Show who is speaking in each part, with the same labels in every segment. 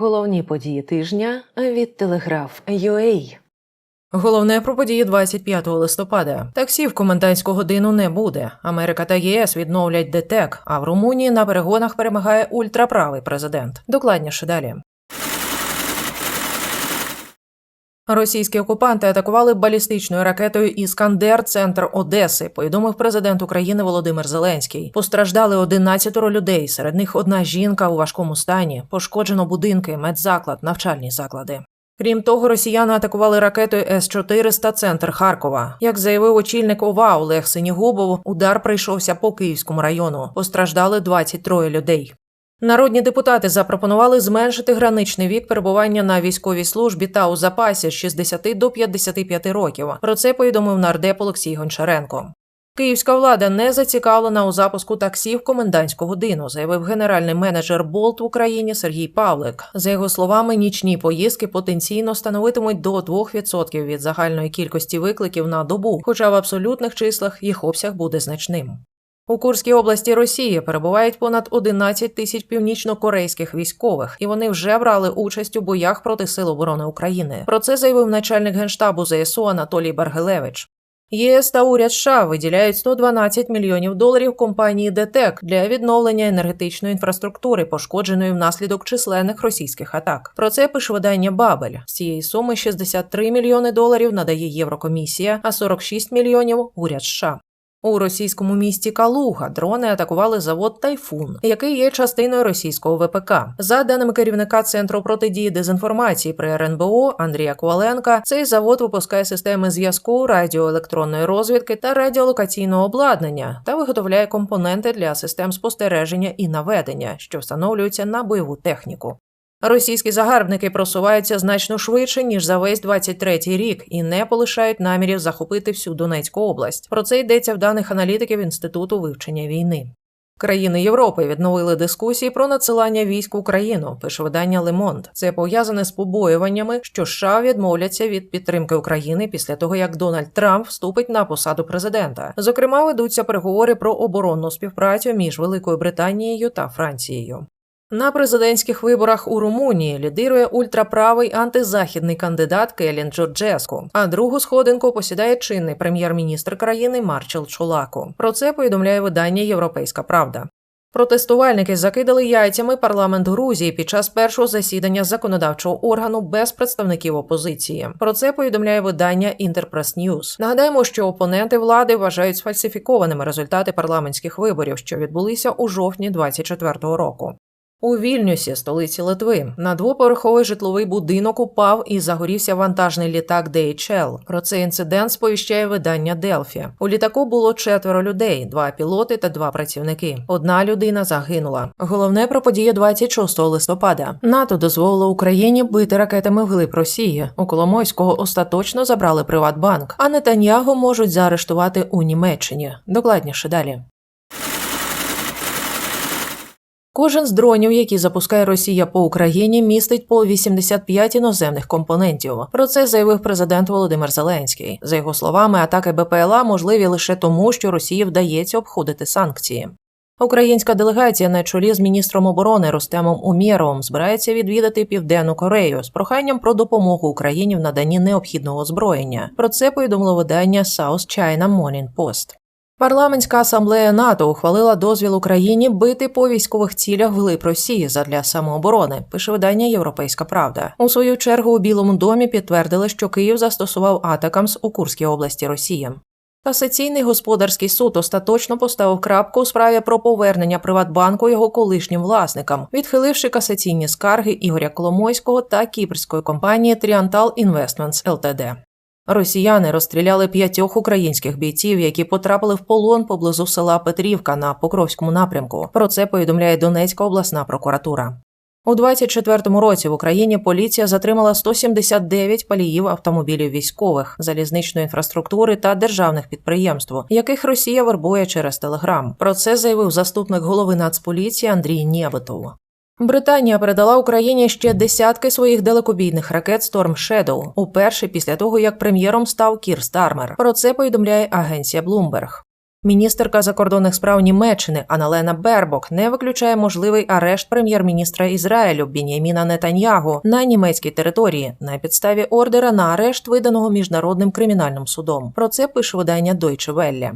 Speaker 1: Головні події тижня від Телеграф UA.
Speaker 2: Головне про події 25 листопада. Таксі в комендантську годину не буде. Америка та ЄС відновлять ДТЕК, а в Румунії на перегонах перемагає ультраправий президент. Докладніше далі. Російські окупанти атакували балістичною ракетою Іскандер центр Одеси. Повідомив президент України Володимир Зеленський. Постраждали 11 людей. Серед них одна жінка у важкому стані. Пошкоджено будинки, медзаклад, навчальні заклади. Крім того, росіяни атакували ракетою С-400 центр Харкова. Як заявив очільник ОВА Олег Синігубов, удар прийшовся по Київському району. Постраждали 23 людей. Народні депутати запропонували зменшити граничний вік перебування на військовій службі та у запасі з 60 до 55 років. Про це повідомив нардеп Олексій Гончаренко. Київська влада не зацікавлена у запуску таксі в комендантську годину, заявив генеральний менеджер Болт в Україні Сергій Павлик. За його словами, нічні поїздки потенційно становитимуть до 2% від загальної кількості викликів на добу, хоча в абсолютних числах їх обсяг буде значним. У Курській області Росії перебувають понад 11 тисяч північно-корейських військових, і вони вже брали участь у боях проти Сил оборони України. Про це заявив начальник генштабу ЗСУ Анатолій Баргелевич. ЄС та уряд США виділяють 112 мільйонів доларів компанії ДТЕК для відновлення енергетичної інфраструктури, пошкодженої внаслідок численних російських атак. Про це пише видання Бабель. З цієї суми 63 мільйони доларів надає Єврокомісія, а 46 мільйонів уряд США. У російському місті Калуга дрони атакували завод Тайфун, який є частиною російського ВПК. За даними керівника центру протидії дезінформації при РНБО Андрія Коваленка, цей завод випускає системи зв'язку, радіоелектронної розвідки та радіолокаційного обладнання та виготовляє компоненти для систем спостереження і наведення, що встановлюються на бойову техніку. Російські загарбники просуваються значно швидше ніж за весь 23-й рік і не полишають намірів захопити всю Донецьку область. Про це йдеться в даних аналітиків інституту вивчення війни. Країни Європи відновили дискусії про надсилання військ в Україну. Пише видання Лемонд. Це пов'язане з побоюваннями, що США відмовляться від підтримки України після того, як Дональд Трамп вступить на посаду президента. Зокрема, ведуться переговори про оборонну співпрацю між Великою Британією та Францією. На президентських виборах у Румунії лідирує ультраправий антизахідний кандидат Келін Джорджеску, а другу сходинку посідає чинний прем'єр-міністр країни Марчел Чулаку. Про це повідомляє видання Європейська Правда. Протестувальники закидали яйцями парламент Грузії під час першого засідання законодавчого органу без представників опозиції. Про це повідомляє видання Інтерпрес Ньюз. Нагадаємо, що опоненти влади вважають сфальсифікованими результати парламентських виборів, що відбулися у жовтні 24-го року. У Вільнюсі, столиці Литви, на двоповерховий житловий будинок упав і загорівся вантажний літак DHL. Про цей інцидент сповіщає видання Делфі. У літаку було четверо людей: два пілоти та два працівники. Одна людина загинула. Головне про подію 26 листопада. НАТО дозволило Україні бити ракетами вглиб Росії. У Коломойського остаточно забрали Приватбанк, а Нетаньягу можуть заарештувати у Німеччині. Докладніше далі. Кожен з дронів, які запускає Росія по Україні, містить по 85 іноземних компонентів. Про це заявив президент Володимир Зеленський. За його словами, атаки БПЛА можливі лише тому, що Росії вдається обходити санкції. Українська делегація на чолі з міністром оборони Рустемом Умєровим збирається відвідати Південну Корею з проханням про допомогу Україні в наданні необхідного озброєння. Про це повідомило видання South China Morning Post. Парламентська асамблея НАТО ухвалила дозвіл Україні бити по військових цілях вглиб Росії задля самооборони. Пише видання Європейська Правда. У свою чергу у Білому домі підтвердили, що Київ застосував атакамс у Курській області Росії. Касаційний господарський суд остаточно поставив крапку у справі про повернення Приватбанку його колишнім власникам, відхиливши касаційні скарги Ігоря Коломойського та кіпрської компанії Triantal Investments Ltd. Росіяни розстріляли п'ятьох українських бійців, які потрапили в полон поблизу села Петрівка на Покровському напрямку. Про це повідомляє Донецька обласна прокуратура. У 24-му році в Україні поліція затримала 179 паліїв автомобілів військових, залізничної інфраструктури та державних підприємств, яких Росія вербує через Телеграм. Про це заявив заступник голови Нацполіції Андрій Нєбетов. Британія передала Україні ще десятки своїх далекобійних ракет Storm Shadow, уперше після того як прем'єром став Кір Стармер. Про це повідомляє агенція Bloomberg. Міністерка закордонних справ Німеччини Аналена Бербок не виключає можливий арешт прем'єр-міністра Ізраїлю Бін'яміна Нетаньягу на німецькій території на підставі ордера на арешт, виданого міжнародним кримінальним судом. Про це пише видання Deutsche Welle.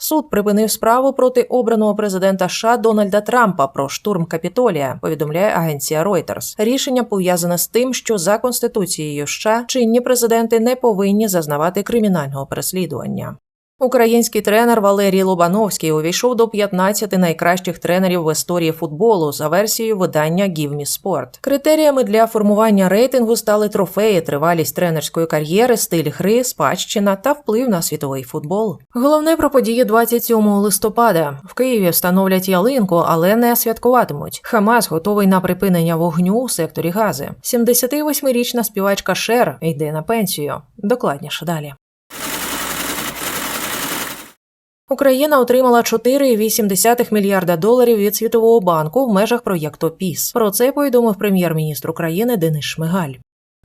Speaker 2: Суд припинив справу проти обраного президента США Дональда Трампа про штурм Капітолія. Повідомляє агенція Reuters. Рішення пов'язане з тим, що за конституцією США чинні президенти не повинні зазнавати кримінального переслідування. Український тренер Валерій Лобановський увійшов до 15 найкращих тренерів в історії футболу за версією видання Me Sport. Критеріями для формування рейтингу стали трофеї, тривалість тренерської кар'єри, стиль гри, спадщина та вплив на світовий футбол. Головне про події 27 листопада. В Києві встановлять ялинку, але не святкуватимуть. Хамас готовий на припинення вогню у секторі Гази. 78-річна співачка Шер йде на пенсію. Докладніше далі. Україна отримала 4,8 мільярда доларів від Світового банку в межах проєкту ПІС. Про це повідомив прем'єр-міністр України Денис Шмигаль.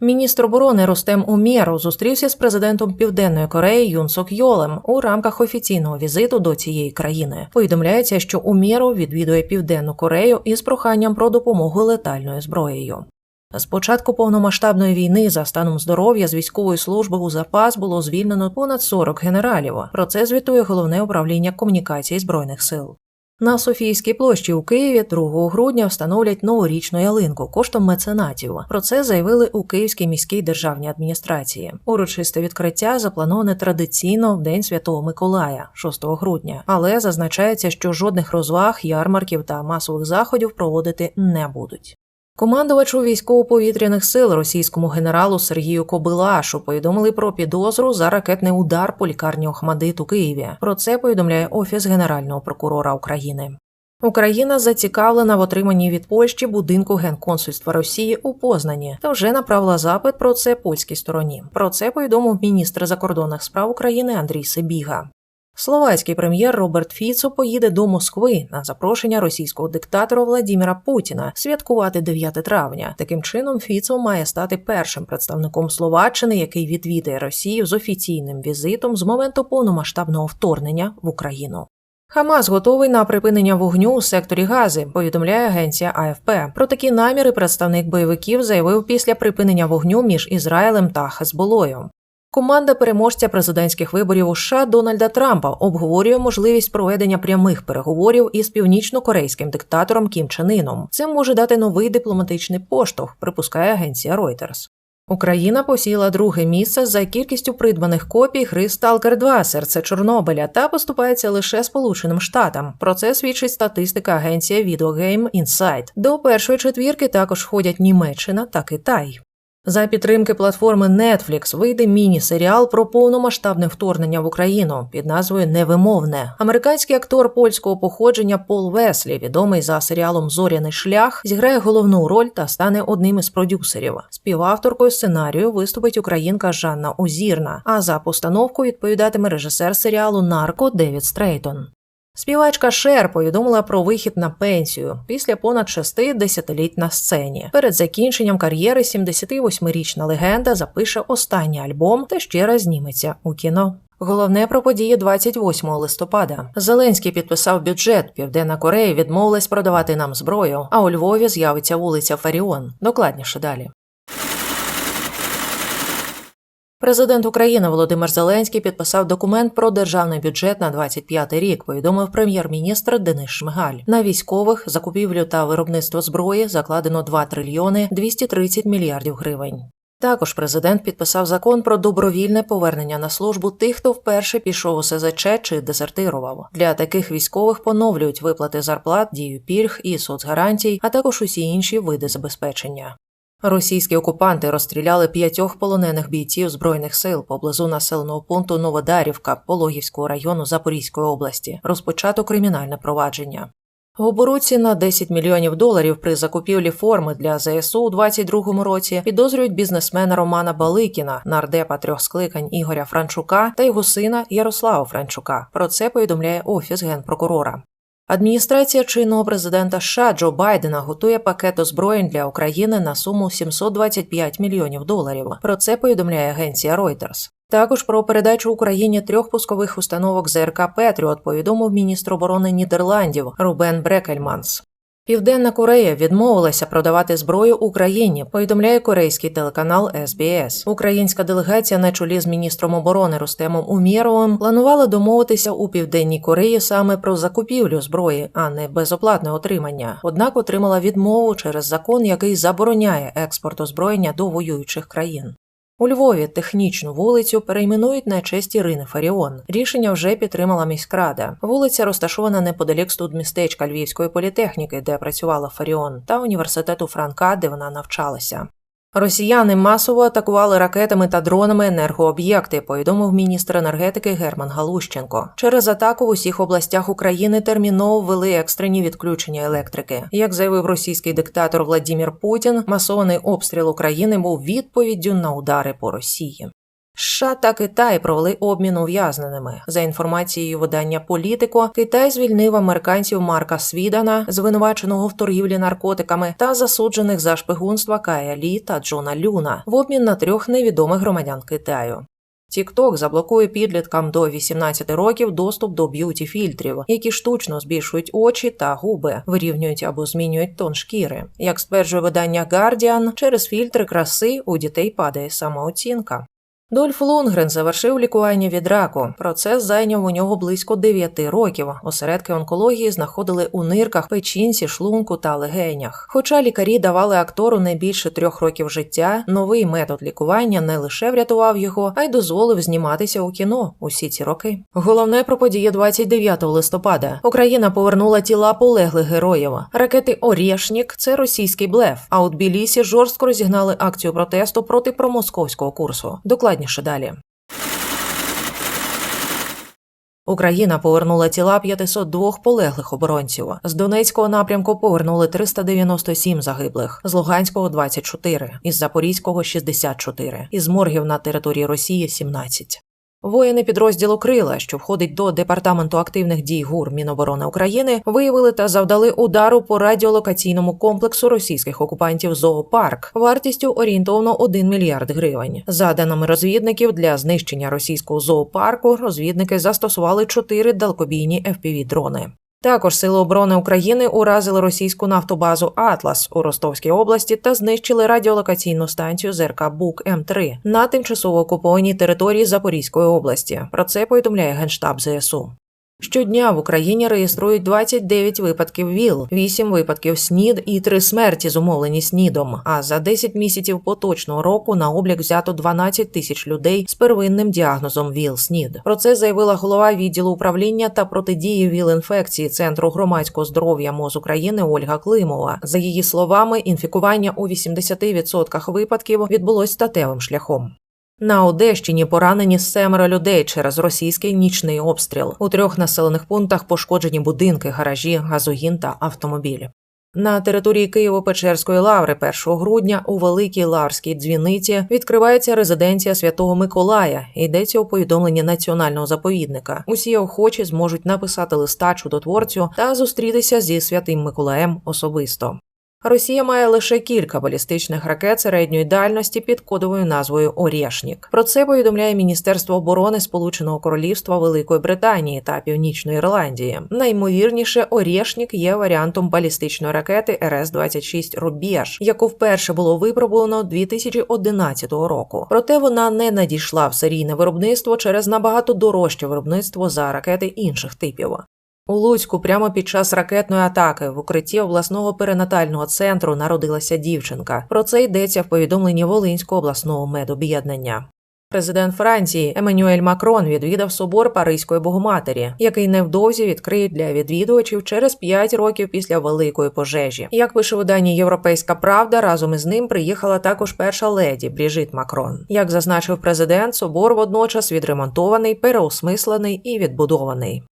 Speaker 2: Міністр оборони Рустем Умєров зустрівся з президентом Південної Кореї Юн Сок Йолем у рамках офіційного візиту до цієї країни. Повідомляється, що Умєров відвідує Південну Корею із проханням про допомогу летальною зброєю. З початку повномасштабної війни за станом здоров'я з військової служби у запас було звільнено понад 40 генералів. Про це звітує головне управління комунікацій збройних сил. На Софійській площі у Києві 2 грудня встановлять новорічну ялинку коштом меценатів. Про це заявили у Київській міській державній адміністрації. Урочисте відкриття заплановане традиційно в День Святого Миколая, 6 грудня, але зазначається, що жодних розваг, ярмарків та масових заходів проводити не будуть. Командувачу військово-повітряних сил російському генералу Сергію Кобилашу повідомили про підозру за ракетний удар по лікарні Охмадит у Києві. Про це повідомляє Офіс Генерального прокурора України. Україна зацікавлена в отриманні від Польщі будинку генконсульства Росії у Познані та вже направила запит про це польській стороні. Про це повідомив міністр закордонних справ України Андрій Сибіга. Словацький прем'єр Роберт Фіцо поїде до Москви на запрошення російського диктатора Владіміра Путіна святкувати 9 травня. Таким чином, Фіцо має стати першим представником Словаччини, який відвідає Росію з офіційним візитом з моменту повномасштабного вторгнення в Україну. Хамас готовий на припинення вогню у секторі Гази, повідомляє агенція АФП. Про такі наміри представник бойовиків заявив після припинення вогню між Ізраїлем та Хезболою. Команда переможця президентських виборів у США Дональда Трампа обговорює можливість проведення прямих переговорів із північно-корейським диктатором Кім Чен Іном. Це може дати новий дипломатичний поштовх, припускає агенція Reuters. Україна посіла друге місце за кількістю придбаних копій гри Stalker 2 серце Чорнобиля та поступається лише Сполученим Штатам. Про це свідчить статистика агенції Video Game Insight. До першої четвірки також входять Німеччина та Китай. За підтримки платформи Netflix вийде міні-серіал про повномасштабне вторгнення в Україну під назвою Невимовне. Американський актор польського походження Пол Веслі, відомий за серіалом Зоряний шлях, зіграє головну роль та стане одним із продюсерів. Співавторкою сценарію виступить українка Жанна Озірна. А за постановку відповідатиме режисер серіалу Нарко Девід Стрейтон. Співачка Шер повідомила про вихід на пенсію після понад шести десятиліть на сцені. Перед закінченням кар'єри 78-річна легенда запише останній альбом та ще раз зніметься у кіно. Головне про події 28 листопада. Зеленський підписав бюджет. Південна Корея відмовилась продавати нам зброю. А у Львові з'явиться вулиця Фаріон. Докладніше далі. Президент України Володимир Зеленський підписав документ про державний бюджет на 25 рік. Повідомив прем'єр-міністр Денис Шмигаль. На військових закупівлю та виробництво зброї закладено 2 трильйони 230 мільярдів гривень. Також президент підписав закон про добровільне повернення на службу тих, хто вперше пішов у СЗЧ чи дезертирував. Для таких військових поновлюють виплати зарплат, дію пільг і соцгарантій, а також усі інші види забезпечення. Російські окупанти розстріляли п'ятьох полонених бійців збройних сил поблизу населеного пункту Новодарівка Пологівського району Запорізької області. Розпочато кримінальне провадження. В оборудці на 10 мільйонів доларів при закупівлі форми для ЗСУ у 2022 році підозрюють бізнесмена Романа Баликіна, нардепа трьох скликань Ігоря Франчука та його сина Ярослава Франчука. Про це повідомляє офіс генпрокурора. Адміністрація чинного президента США Джо Байдена готує пакет озброєнь для України на суму 725 мільйонів доларів. Про це повідомляє агенція Reuters. Також про передачу Україні трьох пускових установок ЗРК Петріот повідомив міністр оборони Нідерландів Рубен Брекельманс. Південна Корея відмовилася продавати зброю Україні. Повідомляє корейський телеканал СБС. Українська делегація на чолі з міністром оборони Рустемом Умєровим планувала домовитися у південній Кореї саме про закупівлю зброї, а не безоплатне отримання. Однак отримала відмову через закон, який забороняє експорт озброєння до воюючих країн. У Львові технічну вулицю перейменують на честь Ірини Фаріон. Рішення вже підтримала міськрада. Вулиця розташована неподалік студмістечка Львівської політехніки, де працювала Фаріон, та університету Франка, де вона навчалася. Росіяни масово атакували ракетами та дронами енергооб'єкти, повідомив міністр енергетики Герман Галущенко. Через атаку в усіх областях України терміново ввели екстрені відключення електрики. Як заявив російський диктатор Владімір Путін, масований обстріл України був відповіддю на удари по Росії. США та Китай провели обмін ув'язненими. За інформацією видання Політико, Китай звільнив американців Марка Свідана, звинуваченого в торгівлі наркотиками, та засуджених за шпигунства Кая Лі та Джона Люна в обмін на трьох невідомих громадян Китаю. TikTok заблокує підліткам до 18 років доступ до б'юті фільтрів, які штучно збільшують очі та губи, вирівнюють або змінюють тон шкіри. Як стверджує видання Guardian, через фільтри краси у дітей падає самооцінка. Дольф Лунгрен завершив лікування від раку. Процес зайняв у нього близько 9 років. Осередки онкології знаходили у нирках, печінці, шлунку та легенях. Хоча лікарі давали актору не більше трьох років життя, новий метод лікування не лише врятував його, а й дозволив зніматися у кіно усі ці роки. Головне про події 29 листопада. Україна повернула тіла полеглих героїв. Ракети Орєшнік – це російський блеф. А у Тбілісі жорстко розігнали акцію протесту проти промосковського курсу. Докладніше далі. Україна повернула тіла 502 полеглих оборонців. З Донецького напрямку повернули 397 загиблих, з Луганського 24, із Запорізького 64, із моргів на території Росії 17. Воїни підрозділу Крила, що входить до департаменту активних дій ГУР Міноборони України, виявили та завдали удару по радіолокаційному комплексу російських окупантів Зоопарк вартістю орієнтовно 1 мільярд гривень. За даними розвідників, для знищення російського зоопарку розвідники застосували чотири далекобійні fpv дрони також Сили оборони України уразили російську нафтобазу Атлас у Ростовській області та знищили радіолокаційну станцію ЗРК Бук М3 на тимчасово окупованій території Запорізької області. Про це повідомляє генштаб ЗСУ. Щодня в Україні реєструють 29 випадків ВІЛ, 8 випадків СНІД і 3 смерті зумовлені СНІДом. А за 10 місяців поточного року на облік взято 12 тисяч людей з первинним діагнозом ВІЛ-СНІД. Про це заявила голова відділу управління та протидії ВІЛ-інфекції Центру громадського здоров'я МОЗ України Ольга Климова. За її словами, інфікування у 80% випадків відбулось статевим шляхом. На Одещині поранені семеро людей через російський нічний обстріл. У трьох населених пунктах пошкоджені будинки, гаражі, газогін та автомобілі. На території Києво-Печерської лаври 1 грудня у Великій Лаврській дзвіниці відкривається резиденція Святого Миколая. Йдеться у повідомленні національного заповідника. Усі охочі зможуть написати листа чудотворцю та зустрітися зі святим Миколаєм особисто. Росія має лише кілька балістичних ракет середньої дальності під кодовою назвою Орєшнік. Про це повідомляє Міністерство оборони Сполученого Королівства Великої Британії та Північної Ірландії. Найімовірніше, Орєшнік є варіантом балістичної ракети РС-26 Рубіж, яку вперше було випробувано 2011 року. Проте вона не надійшла в серійне виробництво через набагато дорожче виробництво за ракети інших типів. У Луцьку прямо під час ракетної атаки в укритті обласного перинатального центру народилася дівчинка. Про це йдеться в повідомленні Волинського обласного медоб'єднання. Президент Франції Еммануель Макрон відвідав собор Паризької Богоматері, який невдовзі відкриють для відвідувачів через 5 років після великої пожежі. Як пише видання Європейська Правда, разом із ним приїхала також перша леді Бріжит Макрон. Як зазначив президент, собор водночас відремонтований, переосмислений і відбудований.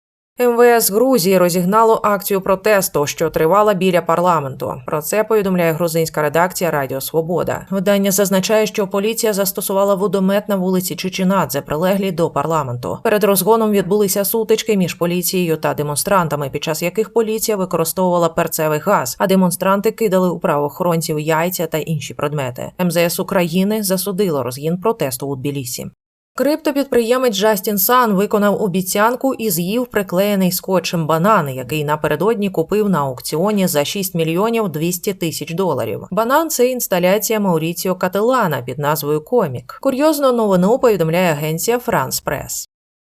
Speaker 2: МВС Грузії розігнало акцію протесту, що тривала біля парламенту. Про це повідомляє грузинська редакція Радіо Свобода. Видання зазначає, що поліція застосувала водомет на вулиці Чичинадзе, прилеглій до парламенту. Перед розгоном відбулися сутички між поліцією та демонстрантами, під час яких поліція використовувала перцевий газ, а демонстранти кидали у правоохоронців яйця та інші предмети. МЗС України засудило розгін протесту у Тбілісі. Криптопідприємець Джастін Сан виконав обіцянку і з'їв приклеєний скотчем банан, який напередодні купив на аукціоні за 6 мільйонів 200 тисяч доларів. Банан це інсталяція Мауріціо Кателана під назвою Комік. Курйозну новину повідомляє агенція Франс Прес.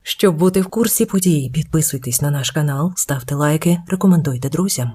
Speaker 1: Щоб бути в курсі подій, підписуйтесь на наш канал, ставте лайки, рекомендуйте друзям.